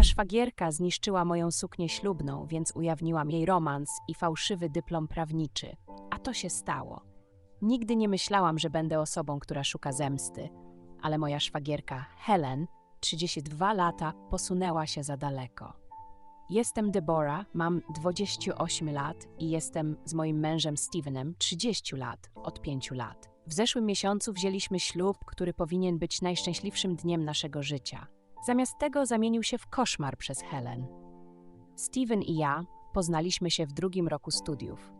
Moja szwagierka zniszczyła moją suknię ślubną, więc ujawniłam jej romans i fałszywy dyplom prawniczy. A to się stało. Nigdy nie myślałam, że będę osobą, która szuka zemsty, ale moja szwagierka Helen, 32 lata, posunęła się za daleko. Jestem Deborah, mam 28 lat i jestem z moim mężem Stevenem 30 lat, od 5 lat. W zeszłym miesiącu wzięliśmy ślub, który powinien być najszczęśliwszym dniem naszego życia. Zamiast tego zamienił się w koszmar przez Helen. Steven i ja poznaliśmy się w drugim roku studiów.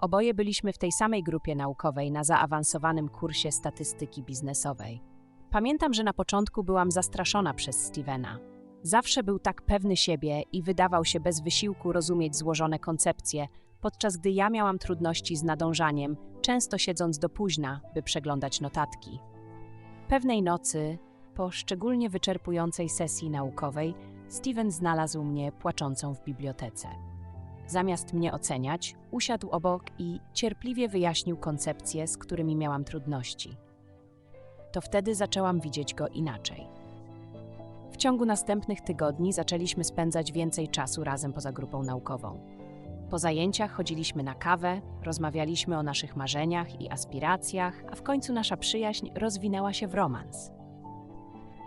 Oboje byliśmy w tej samej grupie naukowej na zaawansowanym kursie statystyki biznesowej. Pamiętam, że na początku byłam zastraszona przez Stevena. Zawsze był tak pewny siebie i wydawał się bez wysiłku rozumieć złożone koncepcje, podczas gdy ja miałam trudności z nadążaniem, często siedząc do późna, by przeglądać notatki. Pewnej nocy, po szczególnie wyczerpującej sesji naukowej, Steven znalazł mnie płaczącą w bibliotece. Zamiast mnie oceniać, usiadł obok i cierpliwie wyjaśnił koncepcje, z którymi miałam trudności. To wtedy zaczęłam widzieć go inaczej. W ciągu następnych tygodni zaczęliśmy spędzać więcej czasu razem poza grupą naukową. Po zajęciach chodziliśmy na kawę, rozmawialiśmy o naszych marzeniach i aspiracjach, a w końcu nasza przyjaźń rozwinęła się w romans.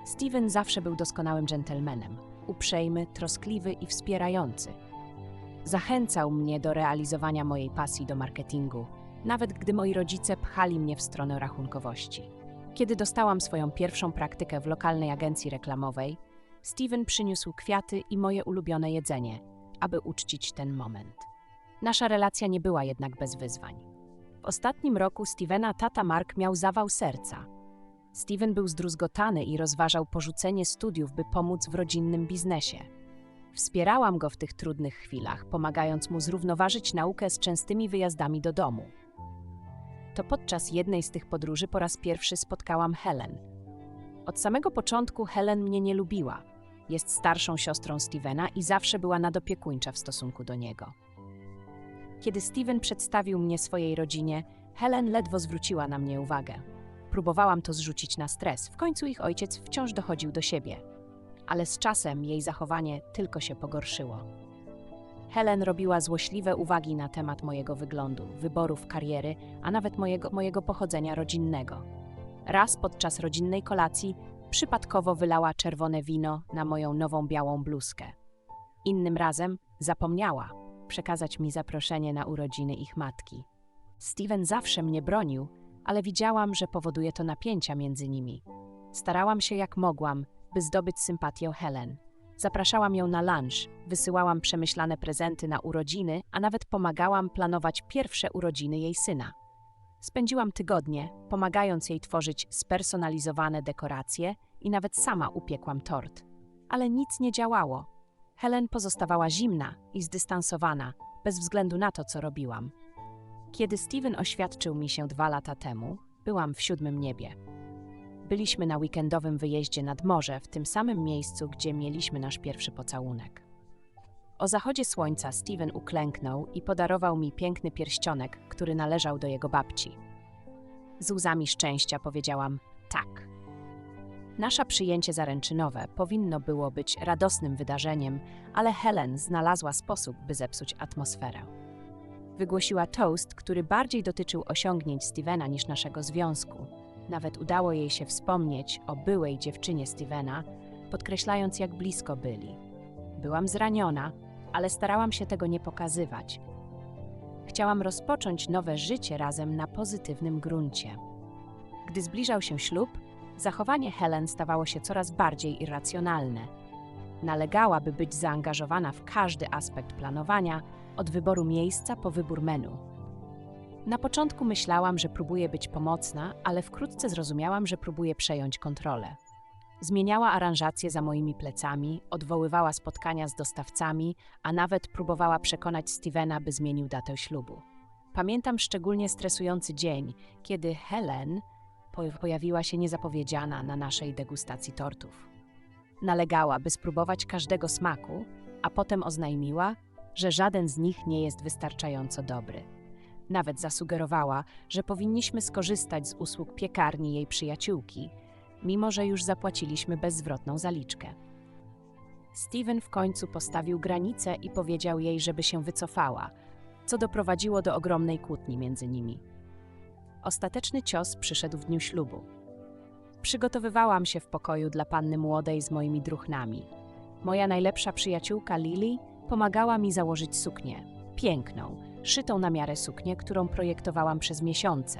Steven zawsze był doskonałym dżentelmenem, uprzejmy, troskliwy i wspierający. Zachęcał mnie do realizowania mojej pasji do marketingu, nawet gdy moi rodzice pchali mnie w stronę rachunkowości. Kiedy dostałam swoją pierwszą praktykę w lokalnej agencji reklamowej, Steven przyniósł kwiaty i moje ulubione jedzenie, aby uczcić ten moment. Nasza relacja nie była jednak bez wyzwań. W ostatnim roku Stevena tata Mark miał zawał serca. Steven był zdruzgotany i rozważał porzucenie studiów, by pomóc w rodzinnym biznesie. Wspierałam go w tych trudnych chwilach, pomagając mu zrównoważyć naukę z częstymi wyjazdami do domu. To podczas jednej z tych podróży po raz pierwszy spotkałam Helen. Od samego początku Helen mnie nie lubiła. Jest starszą siostrą Stevena i zawsze była nadopiekuńcza w stosunku do niego. Kiedy Steven przedstawił mnie swojej rodzinie, Helen ledwo zwróciła na mnie uwagę. Próbowałam to zrzucić na stres, w końcu ich ojciec wciąż dochodził do siebie. Ale z czasem jej zachowanie tylko się pogorszyło. Helen robiła złośliwe uwagi na temat mojego wyglądu, wyborów kariery, a nawet mojego, mojego pochodzenia rodzinnego. Raz podczas rodzinnej kolacji przypadkowo wylała czerwone wino na moją nową białą bluzkę. Innym razem zapomniała przekazać mi zaproszenie na urodziny ich matki. Steven zawsze mnie bronił, ale widziałam, że powoduje to napięcia między nimi. Starałam się jak mogłam, by zdobyć sympatię Helen. Zapraszałam ją na lunch, wysyłałam przemyślane prezenty na urodziny, a nawet pomagałam planować pierwsze urodziny jej syna. Spędziłam tygodnie, pomagając jej tworzyć spersonalizowane dekoracje i nawet sama upiekłam tort. Ale nic nie działało. Helen pozostawała zimna i zdystansowana, bez względu na to, co robiłam. Kiedy Steven oświadczył mi się dwa lata temu, byłam w siódmym niebie. Byliśmy na weekendowym wyjeździe nad morze, w tym samym miejscu, gdzie mieliśmy nasz pierwszy pocałunek. O zachodzie słońca Steven uklęknął i podarował mi piękny pierścionek, który należał do jego babci. Z łzami szczęścia powiedziałam tak. Nasza przyjęcie zaręczynowe powinno było być radosnym wydarzeniem, ale Helen znalazła sposób, by zepsuć atmosferę. Wygłosiła toast, który bardziej dotyczył osiągnięć Stevena niż naszego związku. Nawet udało jej się wspomnieć o byłej dziewczynie Stevena, podkreślając, jak blisko byli. Byłam zraniona, ale starałam się tego nie pokazywać. Chciałam rozpocząć nowe życie razem na pozytywnym gruncie. Gdy zbliżał się ślub, zachowanie Helen stawało się coraz bardziej irracjonalne. Nalegała, by być zaangażowana w każdy aspekt planowania, od wyboru miejsca po wybór menu. Na początku myślałam, że próbuję być pomocna, ale wkrótce zrozumiałam, że próbuję przejąć kontrolę. Zmieniała aranżację za moimi plecami, odwoływała spotkania z dostawcami, a nawet próbowała przekonać Stevena, by zmienił datę ślubu. Pamiętam szczególnie stresujący dzień, kiedy Helen pojawiła się niezapowiedziana na naszej degustacji tortów. Nalegała, by spróbować każdego smaku, a potem oznajmiła, że żaden z nich nie jest wystarczająco dobry. Nawet zasugerowała, że powinniśmy skorzystać z usług piekarni jej przyjaciółki, mimo że już zapłaciliśmy bezzwrotną zaliczkę. Steven w końcu postawił granicę i powiedział jej, żeby się wycofała, co doprowadziło do ogromnej kłótni między nimi. Ostateczny cios przyszedł w dniu ślubu. Przygotowywałam się w pokoju dla panny młodej z moimi druchnami. Moja najlepsza przyjaciółka Lily pomagała mi założyć suknię. Piękną, szytą na miarę suknię, którą projektowałam przez miesiące.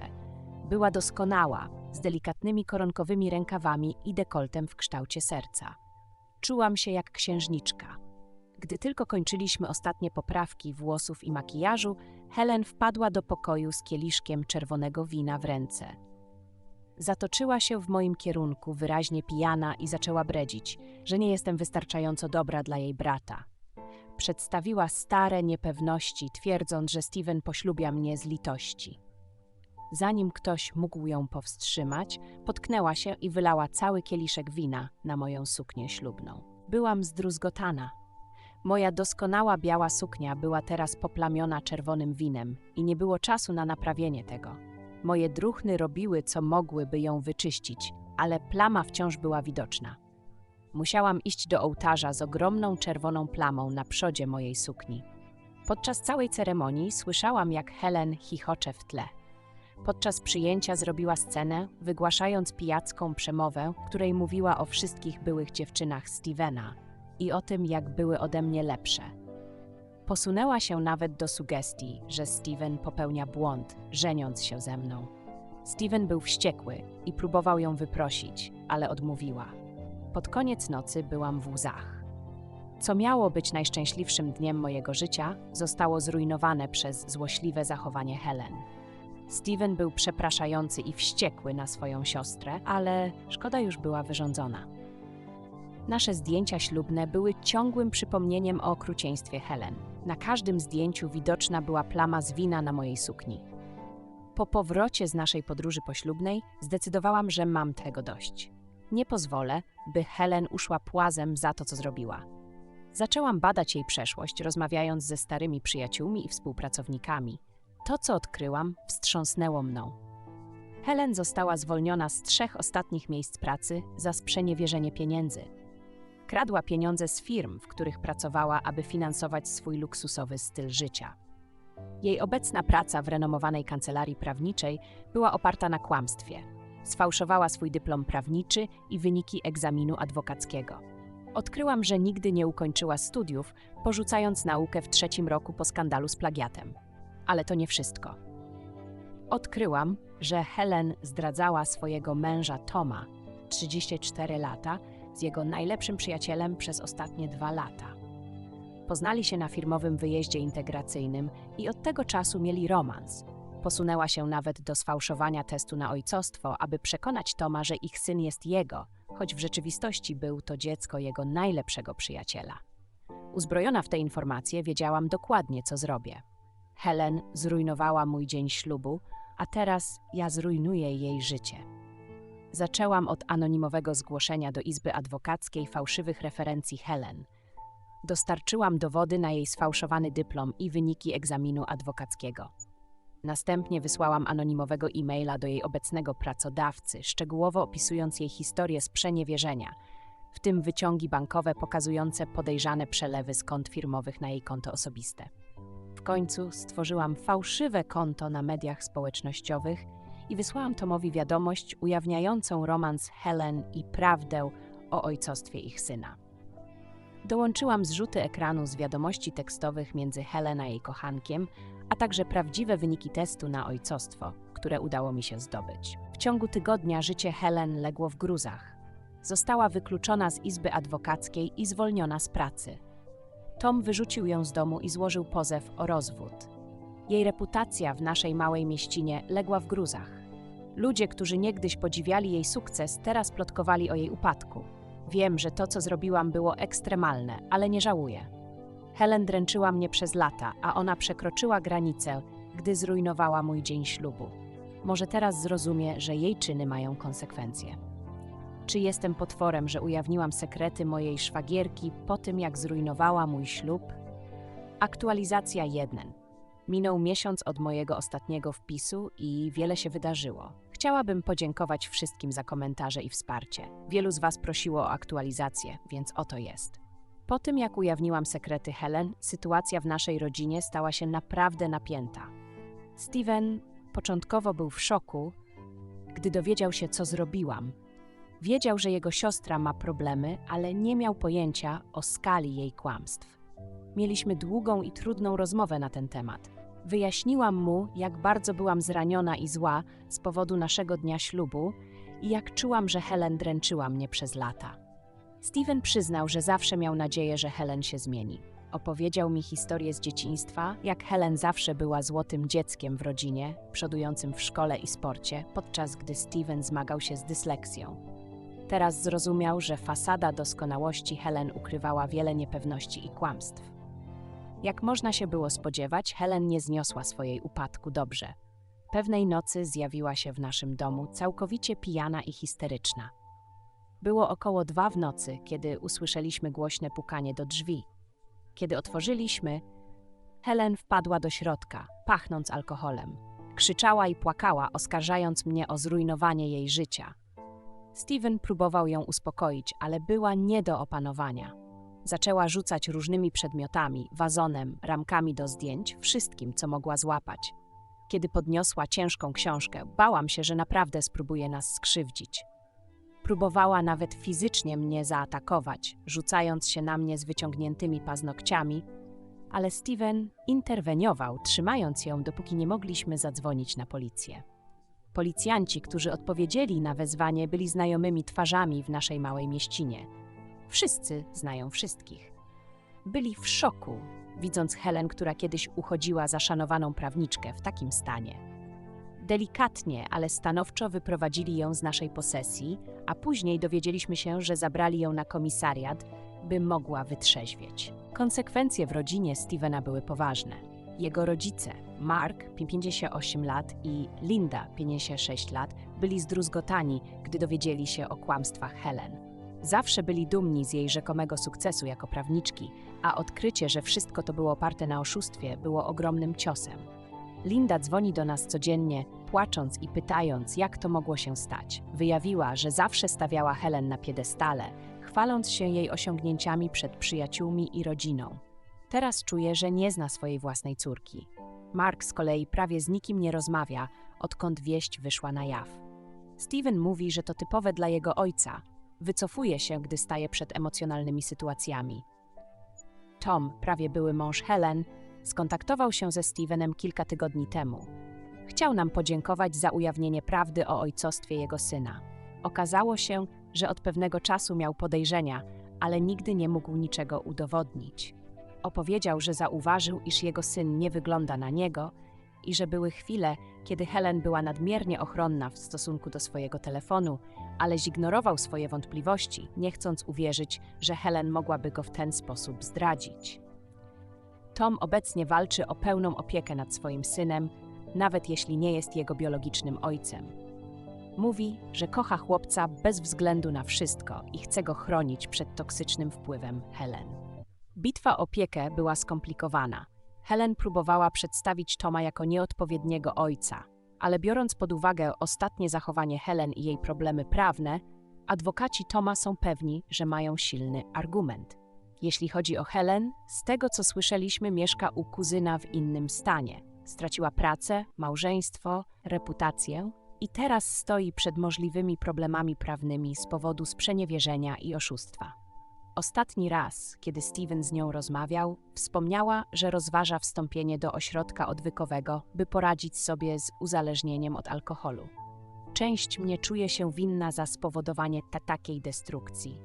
Była doskonała, z delikatnymi koronkowymi rękawami i dekoltem w kształcie serca. Czułam się jak księżniczka. Gdy tylko kończyliśmy ostatnie poprawki włosów i makijażu, Helen wpadła do pokoju z kieliszkiem czerwonego wina w ręce. Zatoczyła się w moim kierunku, wyraźnie pijana, i zaczęła bredzić, że nie jestem wystarczająco dobra dla jej brata. Przedstawiła stare niepewności, twierdząc, że Steven poślubia mnie z litości. Zanim ktoś mógł ją powstrzymać, potknęła się i wylała cały kieliszek wina na moją suknię ślubną. Byłam zdruzgotana. Moja doskonała biała suknia była teraz poplamiona czerwonym winem i nie było czasu na naprawienie tego. Moje druchny robiły, co mogły, by ją wyczyścić, ale plama wciąż była widoczna. Musiałam iść do ołtarza z ogromną czerwoną plamą na przodzie mojej sukni. Podczas całej ceremonii słyszałam, jak Helen chichocze w tle. Podczas przyjęcia zrobiła scenę, wygłaszając pijacką przemowę, w której mówiła o wszystkich byłych dziewczynach Stevena i o tym, jak były ode mnie lepsze. Posunęła się nawet do sugestii, że Steven popełnia błąd, żeniąc się ze mną. Steven był wściekły i próbował ją wyprosić, ale odmówiła. Pod koniec nocy byłam w łzach. Co miało być najszczęśliwszym dniem mojego życia, zostało zrujnowane przez złośliwe zachowanie Helen. Steven był przepraszający i wściekły na swoją siostrę, ale szkoda już była wyrządzona. Nasze zdjęcia ślubne były ciągłym przypomnieniem o okrucieństwie Helen. Na każdym zdjęciu widoczna była plama z wina na mojej sukni. Po powrocie z naszej podróży poślubnej zdecydowałam, że mam tego dość. Nie pozwolę, by Helen uszła płazem za to, co zrobiła. Zaczęłam badać jej przeszłość, rozmawiając ze starymi przyjaciółmi i współpracownikami. To, co odkryłam, wstrząsnęło mną. Helen została zwolniona z trzech ostatnich miejsc pracy za sprzeniewierzenie pieniędzy. Kradła pieniądze z firm, w których pracowała, aby finansować swój luksusowy styl życia. Jej obecna praca w renomowanej kancelarii prawniczej była oparta na kłamstwie. Sfałszowała swój dyplom prawniczy i wyniki egzaminu adwokackiego. Odkryłam, że nigdy nie ukończyła studiów, porzucając naukę w trzecim roku po skandalu z plagiatem. Ale to nie wszystko. Odkryłam, że Helen zdradzała swojego męża Toma, 34 lata, z jego najlepszym przyjacielem przez ostatnie dwa lata. Poznali się na firmowym wyjeździe integracyjnym i od tego czasu mieli romans. Posunęła się nawet do sfałszowania testu na ojcostwo, aby przekonać Toma, że ich syn jest jego, choć w rzeczywistości był to dziecko jego najlepszego przyjaciela. Uzbrojona w te informacje, wiedziałam dokładnie, co zrobię. Helen zrujnowała mój dzień ślubu, a teraz ja zrujnuję jej życie. Zaczęłam od anonimowego zgłoszenia do Izby Adwokackiej fałszywych referencji Helen. Dostarczyłam dowody na jej sfałszowany dyplom i wyniki egzaminu adwokackiego. Następnie wysłałam anonimowego e-maila do jej obecnego pracodawcy, szczegółowo opisując jej historię sprzeniewierzenia, w tym wyciągi bankowe pokazujące podejrzane przelewy z kont firmowych na jej konto osobiste. W końcu stworzyłam fałszywe konto na mediach społecznościowych i wysłałam Tomowi wiadomość ujawniającą romans Helen i prawdę o ojcostwie ich syna. Dołączyłam zrzuty ekranu z wiadomości tekstowych między Helen a jej kochankiem, a także prawdziwe wyniki testu na ojcostwo, które udało mi się zdobyć. W ciągu tygodnia życie Helen legło w gruzach. Została wykluczona z izby adwokackiej i zwolniona z pracy. Tom wyrzucił ją z domu i złożył pozew o rozwód. Jej reputacja w naszej małej mieścinie legła w gruzach. Ludzie, którzy niegdyś podziwiali jej sukces, teraz plotkowali o jej upadku. Wiem, że to, co zrobiłam, było ekstremalne, ale nie żałuję. Helen dręczyła mnie przez lata, a ona przekroczyła granicę, gdy zrujnowała mój dzień ślubu. Może teraz zrozumie, że jej czyny mają konsekwencje. Czy jestem potworem, że ujawniłam sekrety mojej szwagierki po tym, jak zrujnowała mój ślub? Aktualizacja 1. Minął miesiąc od mojego ostatniego wpisu i wiele się wydarzyło. Chciałabym podziękować wszystkim za komentarze i wsparcie. Wielu z Was prosiło o aktualizację, więc oto jest. Po tym, jak ujawniłam sekrety Helen, sytuacja w naszej rodzinie stała się naprawdę napięta. Steven początkowo był w szoku, gdy dowiedział się, co zrobiłam. Wiedział, że jego siostra ma problemy, ale nie miał pojęcia o skali jej kłamstw. Mieliśmy długą i trudną rozmowę na ten temat. Wyjaśniłam mu, jak bardzo byłam zraniona i zła z powodu naszego dnia ślubu i jak czułam, że Helen dręczyła mnie przez lata. Steven przyznał, że zawsze miał nadzieję, że Helen się zmieni. Opowiedział mi historię z dzieciństwa, jak Helen zawsze była złotym dzieckiem w rodzinie, przodującym w szkole i sporcie, podczas gdy Steven zmagał się z dysleksją. Teraz zrozumiał, że fasada doskonałości Helen ukrywała wiele niepewności i kłamstw. Jak można się było spodziewać, Helen nie zniosła swojej upadku dobrze. Pewnej nocy zjawiła się w naszym domu całkowicie pijana i histeryczna. Było około dwa w nocy, kiedy usłyszeliśmy głośne pukanie do drzwi. Kiedy otworzyliśmy, Helen wpadła do środka, pachnąc alkoholem. Krzyczała i płakała, oskarżając mnie o zrujnowanie jej życia. Steven próbował ją uspokoić, ale była nie do opanowania. Zaczęła rzucać różnymi przedmiotami, wazonem, ramkami do zdjęć, wszystkim, co mogła złapać. Kiedy podniosła ciężką książkę, bałam się, że naprawdę spróbuje nas skrzywdzić. Próbowała nawet fizycznie mnie zaatakować, rzucając się na mnie z wyciągniętymi paznokciami, ale Steven interweniował, trzymając ją, dopóki nie mogliśmy zadzwonić na policję. Policjanci, którzy odpowiedzieli na wezwanie, byli znajomymi twarzami w naszej małej mieścinie. Wszyscy znają wszystkich. Byli w szoku, widząc Helen, która kiedyś uchodziła za szanowaną prawniczkę w takim stanie. Delikatnie, ale stanowczo wyprowadzili ją z naszej posesji, a później dowiedzieliśmy się, że zabrali ją na komisariat, by mogła wytrzeźwieć. Konsekwencje w rodzinie Stevena były poważne. Jego rodzice, Mark, 58 lat, i Linda, 56 lat, byli zdruzgotani, gdy dowiedzieli się o kłamstwach Helen. Zawsze byli dumni z jej rzekomego sukcesu jako prawniczki, a odkrycie, że wszystko to było oparte na oszustwie, było ogromnym ciosem. Linda dzwoni do nas codziennie, płacząc i pytając, jak to mogło się stać. Wyjawiła, że zawsze stawiała Helen na piedestale, chwaląc się jej osiągnięciami przed przyjaciółmi i rodziną. Teraz czuje, że nie zna swojej własnej córki. Mark z kolei prawie z nikim nie rozmawia, odkąd wieść wyszła na jaw. Steven mówi, że to typowe dla jego ojca. Wycofuje się, gdy staje przed emocjonalnymi sytuacjami. Tom, prawie były mąż Helen, skontaktował się ze Stevenem kilka tygodni temu. Chciał nam podziękować za ujawnienie prawdy o ojcostwie jego syna. Okazało się, że od pewnego czasu miał podejrzenia, ale nigdy nie mógł niczego udowodnić. Opowiedział, że zauważył, iż jego syn nie wygląda na niego i że były chwile, kiedy Helen była nadmiernie ochronna w stosunku do swojego telefonu, ale zignorował swoje wątpliwości, nie chcąc uwierzyć, że Helen mogłaby go w ten sposób zdradzić. Tom obecnie walczy o pełną opiekę nad swoim synem, nawet jeśli nie jest jego biologicznym ojcem. Mówi, że kocha chłopca bez względu na wszystko i chce go chronić przed toksycznym wpływem Helen. Bitwa o opiekę była skomplikowana. Helen próbowała przedstawić Toma jako nieodpowiedniego ojca, ale biorąc pod uwagę ostatnie zachowanie Helen i jej problemy prawne, adwokaci Toma są pewni, że mają silny argument. Jeśli chodzi o Helen, z tego co słyszeliśmy, mieszka u kuzyna w innym stanie. Straciła pracę, małżeństwo, reputację i teraz stoi przed możliwymi problemami prawnymi z powodu sprzeniewierzenia i oszustwa. Ostatni raz, kiedy Steven z nią rozmawiał, wspomniała, że rozważa wstąpienie do ośrodka odwykowego, by poradzić sobie z uzależnieniem od alkoholu. Część mnie czuje się winna za spowodowanie ta takiej destrukcji.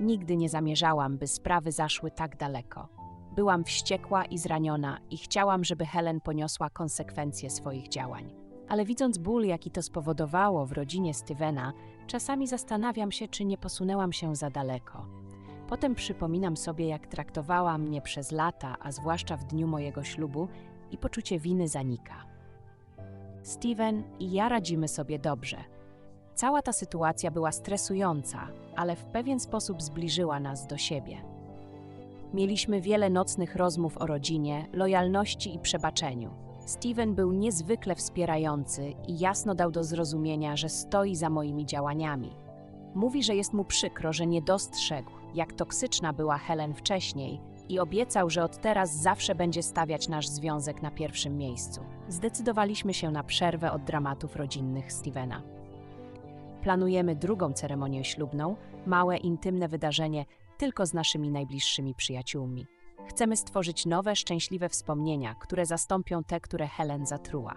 Nigdy nie zamierzałam, by sprawy zaszły tak daleko. Byłam wściekła i zraniona i chciałam, żeby Helen poniosła konsekwencje swoich działań. Ale widząc ból, jaki to spowodowało w rodzinie Stevena, czasami zastanawiam się, czy nie posunęłam się za daleko. Potem przypominam sobie, jak traktowała mnie przez lata, a zwłaszcza w dniu mojego ślubu, i poczucie winy zanika. Steven i ja radzimy sobie dobrze. Cała ta sytuacja była stresująca, ale w pewien sposób zbliżyła nas do siebie. Mieliśmy wiele nocnych rozmów o rodzinie, lojalności i przebaczeniu. Steven był niezwykle wspierający i jasno dał do zrozumienia, że stoi za moimi działaniami. Mówi, że jest mu przykro, że nie dostrzegł, jak toksyczna była Helen wcześniej i obiecał, że od teraz zawsze będzie stawiać nasz związek na pierwszym miejscu. Zdecydowaliśmy się na przerwę od dramatów rodzinnych Stevena. Planujemy drugą ceremonię ślubną, małe, intymne wydarzenie tylko z naszymi najbliższymi przyjaciółmi. Chcemy stworzyć nowe, szczęśliwe wspomnienia, które zastąpią te, które Helen zatruła.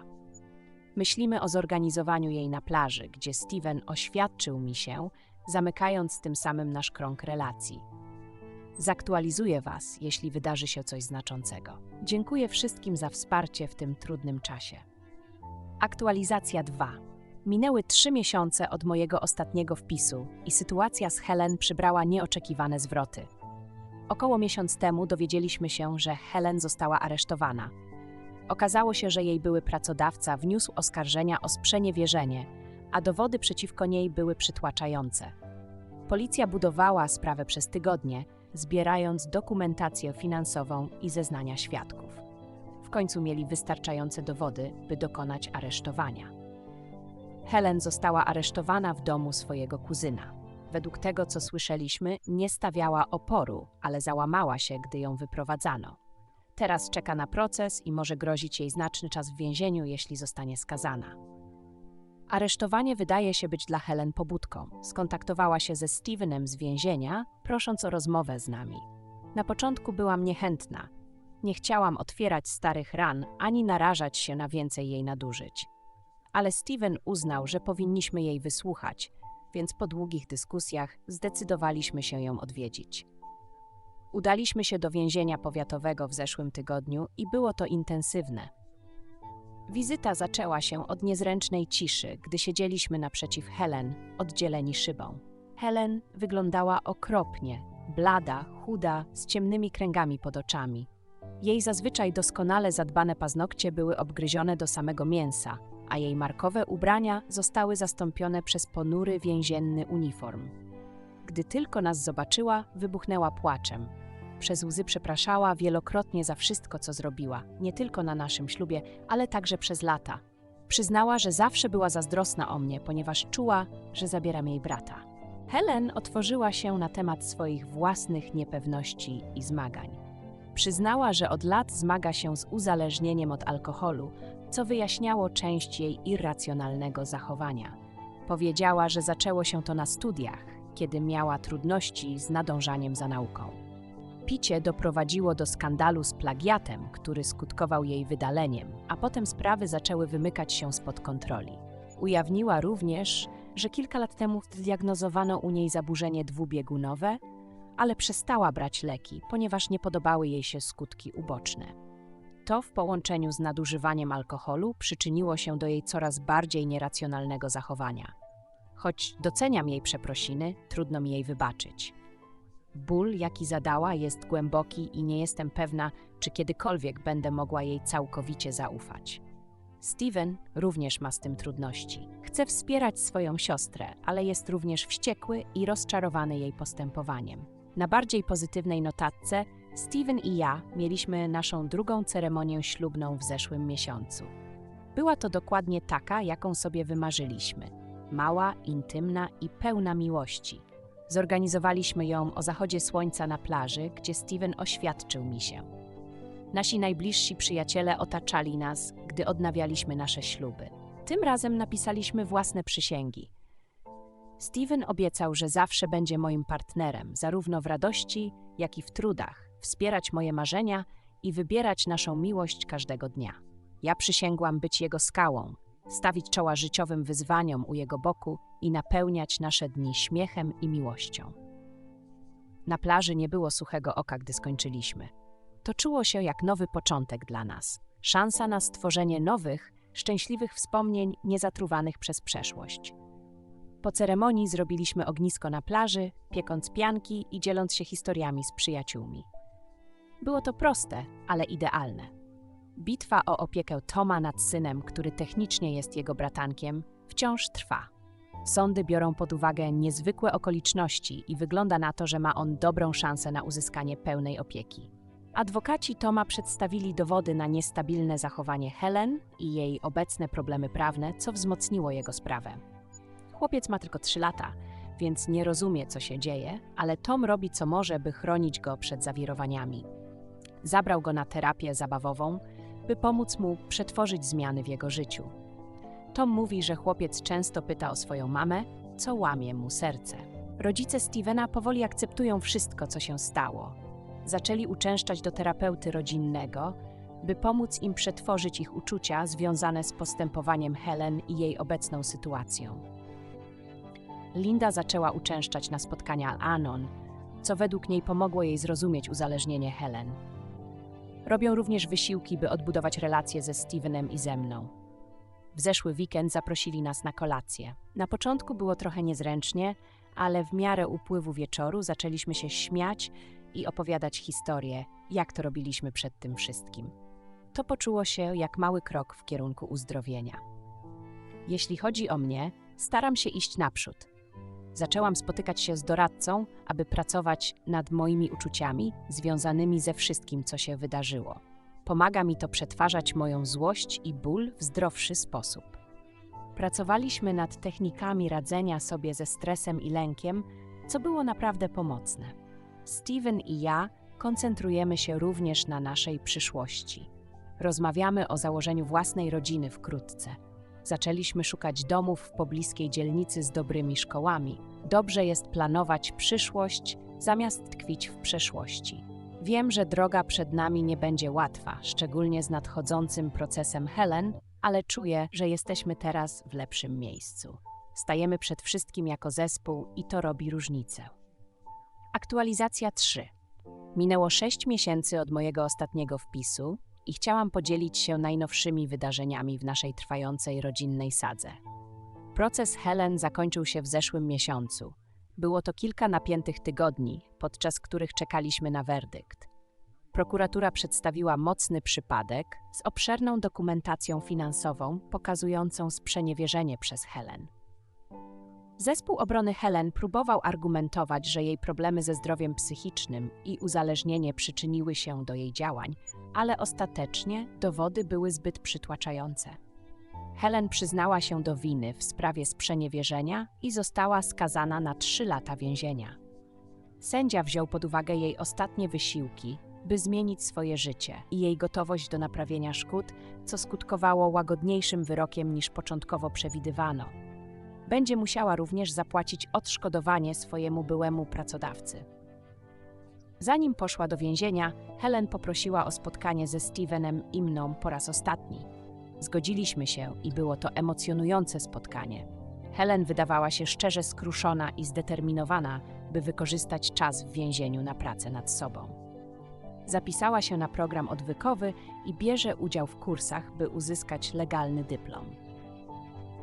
Myślimy o zorganizowaniu jej na plaży, gdzie Steven oświadczył mi się, zamykając tym samym nasz krąg relacji. Zaktualizuję Was, jeśli wydarzy się coś znaczącego. Dziękuję wszystkim za wsparcie w tym trudnym czasie. Aktualizacja 2. Minęły trzy miesiące od mojego ostatniego wpisu i sytuacja z Helen przybrała nieoczekiwane zwroty. Około miesiąc temu dowiedzieliśmy się, że Helen została aresztowana. Okazało się, że jej były pracodawca wniósł oskarżenia o sprzeniewierzenie, a dowody przeciwko niej były przytłaczające. Policja budowała sprawę przez tygodnie, zbierając dokumentację finansową i zeznania świadków. W końcu mieli wystarczające dowody, by dokonać aresztowania. Helen została aresztowana w domu swojego kuzyna. Według tego, co słyszeliśmy, nie stawiała oporu, ale załamała się, gdy ją wyprowadzano. Teraz czeka na proces i może grozić jej znaczny czas w więzieniu, jeśli zostanie skazana. Aresztowanie wydaje się być dla Helen pobudką. Skontaktowała się ze Stevenem z więzienia, prosząc o rozmowę z nami. Na początku byłam niechętna. Nie chciałam otwierać starych ran ani narażać się na więcej jej nadużyć. Ale Steven uznał, że powinniśmy jej wysłuchać, więc po długich dyskusjach zdecydowaliśmy się ją odwiedzić. Udaliśmy się do więzienia powiatowego w zeszłym tygodniu i było to intensywne. Wizyta zaczęła się od niezręcznej ciszy, gdy siedzieliśmy naprzeciw Helen, oddzieleni szybą. Helen wyglądała okropnie, blada, chuda, z ciemnymi kręgami pod oczami. Jej zazwyczaj doskonale zadbane paznokcie były obgryzione do samego mięsa, a jej markowe ubrania zostały zastąpione przez ponury więzienny uniform. Gdy tylko nas zobaczyła, wybuchnęła płaczem. Przez łzy przepraszała wielokrotnie za wszystko, co zrobiła, nie tylko na naszym ślubie, ale także przez lata. Przyznała, że zawsze była zazdrosna o mnie, ponieważ czuła, że zabieram jej brata. Helen otworzyła się na temat swoich własnych niepewności i zmagań. Przyznała, że od lat zmaga się z uzależnieniem od alkoholu, co wyjaśniało część jej irracjonalnego zachowania. Powiedziała, że zaczęło się to na studiach, kiedy miała trudności z nadążaniem za nauką. Picie doprowadziło do skandalu z plagiatem, który skutkował jej wydaleniem, a potem sprawy zaczęły wymykać się spod kontroli. Ujawniła również, że kilka lat temu zdiagnozowano u niej zaburzenie dwubiegunowe, ale przestała brać leki, ponieważ nie podobały jej się skutki uboczne. To w połączeniu z nadużywaniem alkoholu przyczyniło się do jej coraz bardziej nieracjonalnego zachowania. Choć doceniam jej przeprosiny, trudno mi jej wybaczyć. Ból, jaki zadała, jest głęboki i nie jestem pewna, czy kiedykolwiek będę mogła jej całkowicie zaufać. Steven również ma z tym trudności. Chce wspierać swoją siostrę, ale jest również wściekły i rozczarowany jej postępowaniem. Na bardziej pozytywnej notatce, Steven i ja mieliśmy naszą drugą ceremonię ślubną w zeszłym miesiącu. Była to dokładnie taka, jaką sobie wymarzyliśmy. Mała, intymna i pełna miłości. Zorganizowaliśmy ją o zachodzie słońca na plaży, gdzie Steven oświadczył mi się. Nasi najbliżsi przyjaciele otaczali nas, gdy odnawialiśmy nasze śluby. Tym razem napisaliśmy własne przysięgi. Steven obiecał, że zawsze będzie moim partnerem, zarówno w radości, jak i w trudach, wspierać moje marzenia i wybierać naszą miłość każdego dnia. Ja przysięgłam być jego skałą, stawić czoła życiowym wyzwaniom u jego boku i napełniać nasze dni śmiechem i miłością. Na plaży nie było suchego oka, gdy skończyliśmy. To czuło się jak nowy początek dla nas, szansa na stworzenie nowych, szczęśliwych wspomnień niezatruwanych przez przeszłość. Po ceremonii zrobiliśmy ognisko na plaży, piekąc pianki i dzieląc się historiami z przyjaciółmi. Było to proste, ale idealne. Bitwa o opiekę Toma nad synem, który technicznie jest jego bratankiem, wciąż trwa. Sądy biorą pod uwagę niezwykłe okoliczności i wygląda na to, że ma on dobrą szansę na uzyskanie pełnej opieki. Adwokaci Toma przedstawili dowody na niestabilne zachowanie Helen i jej obecne problemy prawne, co wzmocniło jego sprawę. Chłopiec ma tylko 3 lata, więc nie rozumie, co się dzieje, ale Tom robi co może, by chronić go przed zawirowaniami. Zabrał go na terapię zabawową, by pomóc mu przetworzyć zmiany w jego życiu. Tom mówi, że chłopiec często pyta o swoją mamę, co łamie mu serce. Rodzice Stevena powoli akceptują wszystko, co się stało. Zaczęli uczęszczać do terapeuty rodzinnego, by pomóc im przetworzyć ich uczucia związane z postępowaniem Helen i jej obecną sytuacją. Linda zaczęła uczęszczać na spotkania Anon, co według niej pomogło jej zrozumieć uzależnienie Helen. Robią również wysiłki, by odbudować relacje ze Stevenem i ze mną. W zeszły weekend zaprosili nas na kolację. Na początku było trochę niezręcznie, ale w miarę upływu wieczoru zaczęliśmy się śmiać i opowiadać historie, jak to robiliśmy przed tym wszystkim. To poczuło się jak mały krok w kierunku uzdrowienia. Jeśli chodzi o mnie, staram się iść naprzód. Zaczęłam spotykać się z doradcą, aby pracować nad moimi uczuciami związanymi ze wszystkim, co się wydarzyło. Pomaga mi to przetwarzać moją złość i ból w zdrowszy sposób. Pracowaliśmy nad technikami radzenia sobie ze stresem i lękiem, co było naprawdę pomocne. Steven i ja koncentrujemy się również na naszej przyszłości. Rozmawiamy o założeniu własnej rodziny wkrótce. Zaczęliśmy szukać domów w pobliskiej dzielnicy z dobrymi szkołami. Dobrze jest planować przyszłość zamiast tkwić w przeszłości. Wiem, że droga przed nami nie będzie łatwa, szczególnie z nadchodzącym procesem Helen, ale czuję, że jesteśmy teraz w lepszym miejscu. Stajemy przed wszystkim jako zespół i to robi różnicę. Aktualizacja 3. Minęło 6 miesięcy od mojego ostatniego wpisu i chciałam podzielić się najnowszymi wydarzeniami w naszej trwającej rodzinnej sadze. Proces Helen zakończył się w zeszłym miesiącu. Było to kilka napiętych tygodni, podczas których czekaliśmy na werdykt. Prokuratura przedstawiła mocny przypadek z obszerną dokumentacją finansową pokazującą sprzeniewierzenie przez Helen. Zespół obrony Helen próbował argumentować, że jej problemy ze zdrowiem psychicznym i uzależnienie przyczyniły się do jej działań, ale ostatecznie dowody były zbyt przytłaczające. Helen przyznała się do winy w sprawie sprzeniewierzenia i została skazana na trzy lata więzienia. Sędzia wziął pod uwagę jej ostatnie wysiłki, by zmienić swoje życie i jej gotowość do naprawienia szkód, co skutkowało łagodniejszym wyrokiem niż początkowo przewidywano. Będzie musiała również zapłacić odszkodowanie swojemu byłemu pracodawcy. Zanim poszła do więzienia, Helen poprosiła o spotkanie ze Stevenem i mną po raz ostatni. Zgodziliśmy się i było to emocjonujące spotkanie. Helen wydawała się szczerze skruszona i zdeterminowana, by wykorzystać czas w więzieniu na pracę nad sobą. Zapisała się na program odwykowy i bierze udział w kursach, by uzyskać legalny dyplom.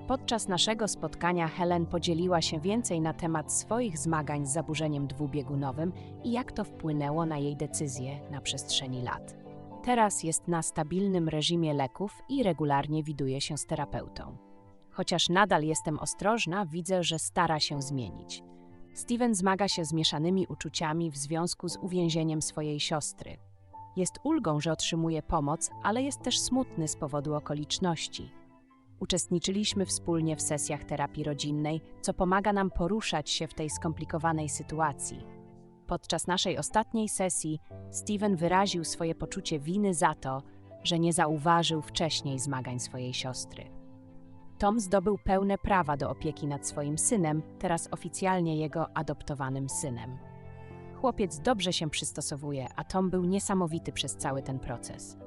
Podczas naszego spotkania Helen podzieliła się więcej na temat swoich zmagań z zaburzeniem dwubiegunowym i jak to wpłynęło na jej decyzje na przestrzeni lat. Teraz jest na stabilnym reżimie leków i regularnie widuje się z terapeutą. Chociaż nadal jestem ostrożna, widzę, że stara się zmienić. Steven zmaga się z mieszanymi uczuciami w związku z uwięzieniem swojej siostry. Jest ulgą, że otrzymuje pomoc, ale jest też smutny z powodu okoliczności. Uczestniczyliśmy wspólnie w sesjach terapii rodzinnej, co pomaga nam poruszać się w tej skomplikowanej sytuacji. Podczas naszej ostatniej sesji Steven wyraził swoje poczucie winy za to, że nie zauważył wcześniej zmagań swojej siostry. Tom zdobył pełne prawa do opieki nad swoim synem, teraz oficjalnie jego adoptowanym synem. Chłopiec dobrze się przystosowuje, a Tom był niesamowity przez cały ten proces.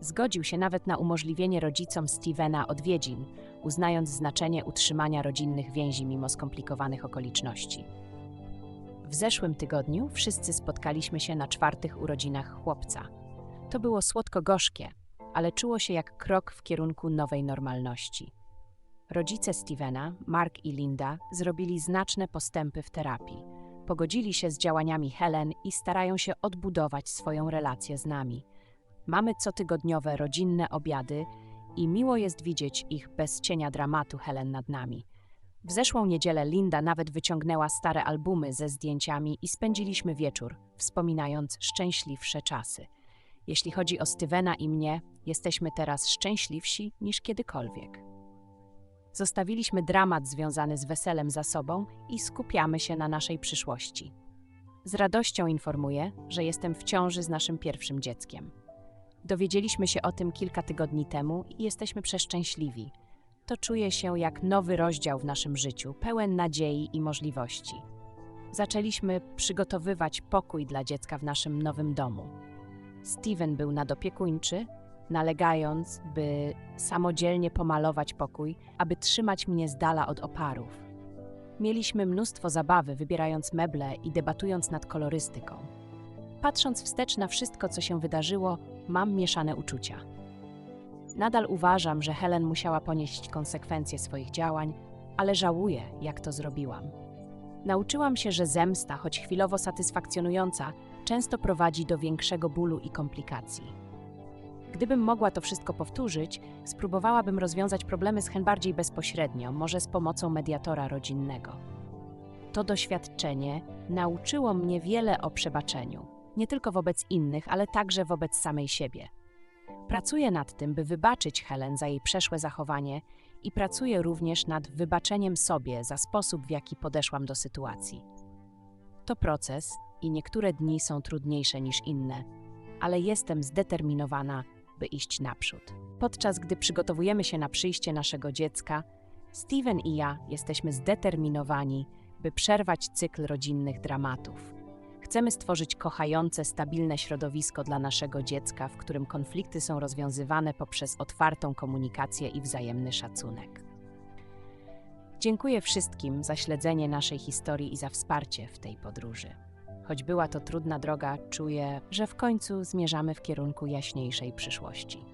Zgodził się nawet na umożliwienie rodzicom Stevena odwiedzin, uznając znaczenie utrzymania rodzinnych więzi mimo skomplikowanych okoliczności. W zeszłym tygodniu wszyscy spotkaliśmy się na czwartych urodzinach chłopca. To było słodko-gorzkie, ale czuło się jak krok w kierunku nowej normalności. Rodzice Stevena, Mark i Linda, zrobili znaczne postępy w terapii. Pogodzili się z działaniami Helen i starają się odbudować swoją relację z nami. Mamy cotygodniowe rodzinne obiady i miło jest widzieć ich bez cienia dramatu Helen nad nami. W zeszłą niedzielę Linda nawet wyciągnęła stare albumy ze zdjęciami i spędziliśmy wieczór, wspominając szczęśliwsze czasy. Jeśli chodzi o Stevena i mnie, jesteśmy teraz szczęśliwsi niż kiedykolwiek. Zostawiliśmy dramat związany z weselem za sobą i skupiamy się na naszej przyszłości. Z radością informuję, że jestem w ciąży z naszym pierwszym dzieckiem. Dowiedzieliśmy się o tym kilka tygodni temu i jesteśmy przeszczęśliwi. To czuje się jak nowy rozdział w naszym życiu, pełen nadziei i możliwości. Zaczęliśmy przygotowywać pokój dla dziecka w naszym nowym domu. Steven był nadopiekuńczy, nalegając, by samodzielnie pomalować pokój, aby trzymać mnie z dala od oparów. Mieliśmy mnóstwo zabawy, wybierając meble i debatując nad kolorystyką. Patrząc wstecz na wszystko, co się wydarzyło, mam mieszane uczucia. Nadal uważam, że Helen musiała ponieść konsekwencje swoich działań, ale żałuję, jak to zrobiłam. Nauczyłam się, że zemsta, choć chwilowo satysfakcjonująca, często prowadzi do większego bólu i komplikacji. Gdybym mogła to wszystko powtórzyć, spróbowałabym rozwiązać problemy z Hen bardziej bezpośrednio, może z pomocą mediatora rodzinnego. To doświadczenie nauczyło mnie wiele o przebaczeniu, nie tylko wobec innych, ale także wobec samej siebie. Pracuję nad tym, by wybaczyć Helen za jej przeszłe zachowanie i pracuję również nad wybaczeniem sobie za sposób, w jaki podeszłam do sytuacji. To proces i niektóre dni są trudniejsze niż inne, ale jestem zdeterminowana, by iść naprzód. Podczas gdy przygotowujemy się na przyjście naszego dziecka, Steven i ja jesteśmy zdeterminowani, by przerwać cykl rodzinnych dramatów. Chcemy stworzyć kochające, stabilne środowisko dla naszego dziecka, w którym konflikty są rozwiązywane poprzez otwartą komunikację i wzajemny szacunek. Dziękuję wszystkim za śledzenie naszej historii i za wsparcie w tej podróży. Choć była to trudna droga, czuję, że w końcu zmierzamy w kierunku jaśniejszej przyszłości.